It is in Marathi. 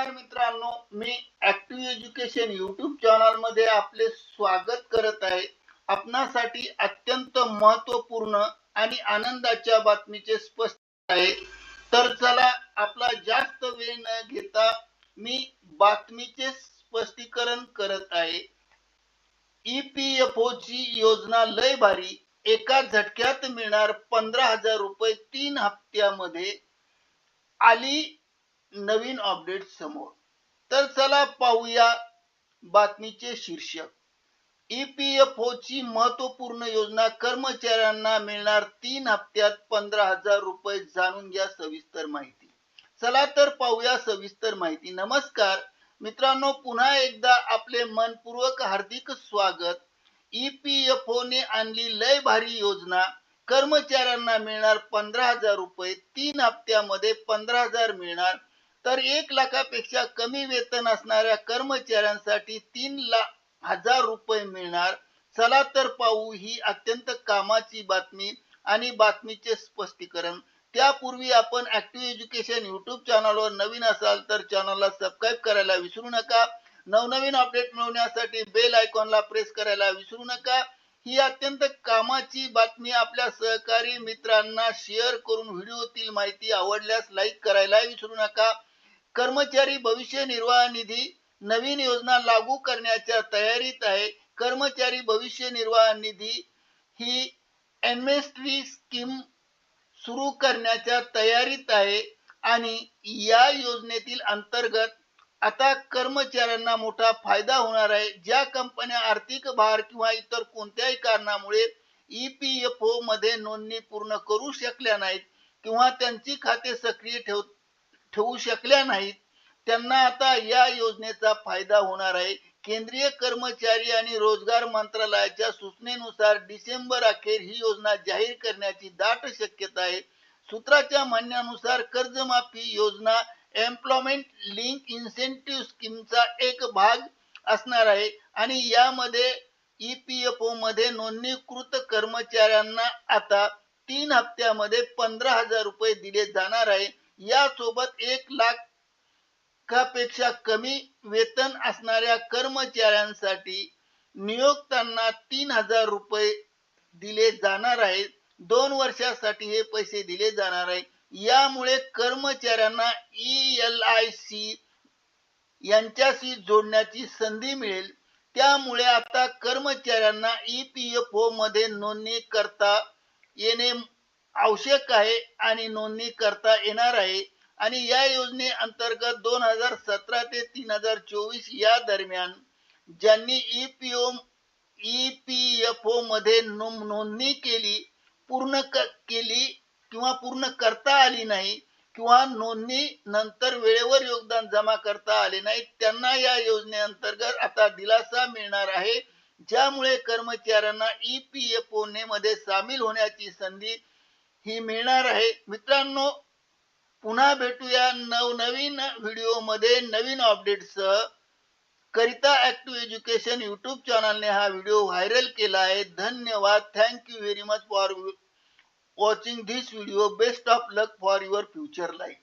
नमस्कार मित्रांनो मी ऍक्टिव्ह एज्युकेशन युट्यूब चॅनलमध्ये आपले स्वागत करत आहे. आपणासाठी अत्यंत महत्त्वपूर्ण आणि आनंदाच्या बातमीचे स्पष्ट आहे. तर चला आपला जास्त वेळ न घेता मी बातमीचे स्पष्टीकरण करत आहे. ईपीएफओ ची योजना लय भारी. एका झटक्यात मिळणार पंधरा हजार रुपये तीन हप्त्यामध्ये. आली नवीन अपडेट समोर. तर चला पाहूया बातमीचे शीर्षक. ईपीएफओ ची महत्त्वपूर्ण योजना कर्मचाऱ्यांना मिळणार तीन हप्त्यात पंधरा हजार रुपये जाणून घ्या सविस्तर माहिती. चला तर पाहूया सविस्तर माहिती. नमस्कार. मित्रांनो पुन्हा एकदा आपले मनपूर्वक हार्दिक स्वागत. ईपीएफओ ने आणली लय भारी योजना. कर्मचाऱ्यांना मिळणार पंधरा हजार रुपये. तीन हप्त्यामध्ये पंधरा हजार मिळणार. तर एक लाखापेक्षा कमी वेतन असणाऱ्या कर्मचाऱ्यांसाठी तीन लाख हजार रुपये मिळणार. चला तर पाहू ही अत्यंत कामाची बातमी आणि बातमीचे स्पष्टीकरण. त्यापूर्वी आपण ऍक्टिव्ह एज्युकेशन युट्यूब चॅनलवर नवीन असाल तर चॅनलला सबस्क्राईब करायला विसरू नका. नवनवीन अपडेट मिळवण्यासाठी बेल आयकॉनला प्रेस करायला विसरू नका. ही अत्यंत कामाची बातमी आपल्या सहकारी मित्रांना शेअर करून व्हिडिओतील माहिती आवडल्यास लाईक करायला विसरू नका. कर्मचारी भविष्य निर्वाह निधी नवीन योजना लागू करण्याच्या तयारीत आहे. कर्मचारी भविष्य निर्वाह निधी ही एनएसटी स्कीम सुरू करण्याच्या तयारीत आहे आणि या योजनेतील अंतर्गत आता कर्मचाऱ्यांना मोठा फायदा होणार आहे. ज्या कंपन्या आर्थिक भार किंवा इतर कोणत्याही कारणामुळे ई पी एफ ओ मध्ये नोंदणी पूर्ण करू शकल्या नाहीत किंवा त्यांची खाते सक्रिय ठेव ठेवू शकल्या नाहीत. त्यांना आता या योजनेचा फायदा होणार आहे. केंद्रीय कर्मचारी आणि रोजगार मंत्रालयाच्या सूचनेनुसार डिसेंबर अखेर ही योजना जाहीर करण्याची दाट शक्यता आहे. सूत्राच्या म्हणण्यानुसार कर्जमाफी योजना एम्प्लॉयमेंट लिंक इन्सेंटिव्ह स्कीमचा एक भाग असणार आहे आणि यामध्ये ई पी एफ ओ मध्ये नोंदणीकृत कर्मचाऱ्यांना आता तीन हप्त्यामध्ये पंधरा हजार रुपये दिले जाणार आहे. यासोबत एक लाखापेक्षा कमी वेतन असणाऱ्या कर्मचाऱ्यांसाठी नियोक्त्यांना तीन हजार रुपये दिले जाणार आहेत. दोन वर्षासाठी हे पैसे दिले जाणार आहे यामुळे कर्मचाऱ्यांना ई एल आय सी यांच्याशी जोडण्याची संधी मिळेल. त्यामुळे आता कर्मचाऱ्यांना ई पी एफ ओ मध्ये नोंदणी करता येणे आवश्यक आहे आणि नोंदणी करता येणार आहे. आणि या योजने अंतर्गत दोन हजार सतरा ते तीन हजार चोवीस या दरम्यान ज्यांनी ईपीओ ईपीएफओ मध्ये नोंदणी केली पूर्ण केली किंवा पूर्ण करता आली नाही किंवा नोंदणी नंतर वेळेवर योगदान जमा करता आले नाही त्यांना या योजनेअंतर्गत आता दिलासा मिळणार आहे. ज्यामुळे कर्मचाऱ्यांना ईपीएफओ ने मध्ये सामील होण्याची संधी ही मिळणार आहे. मित्रांनो पुन्हा भेटूया नवनवीन व्हिडिओमध्ये नवीन अपडेटसह करिता ऍक्टिव्ह एज्युकेशन युट्यूब चॅनलने हा व्हिडिओ व्हायरल केला आहे. धन्यवाद. Thank you very much for watching this video best of luck for your future life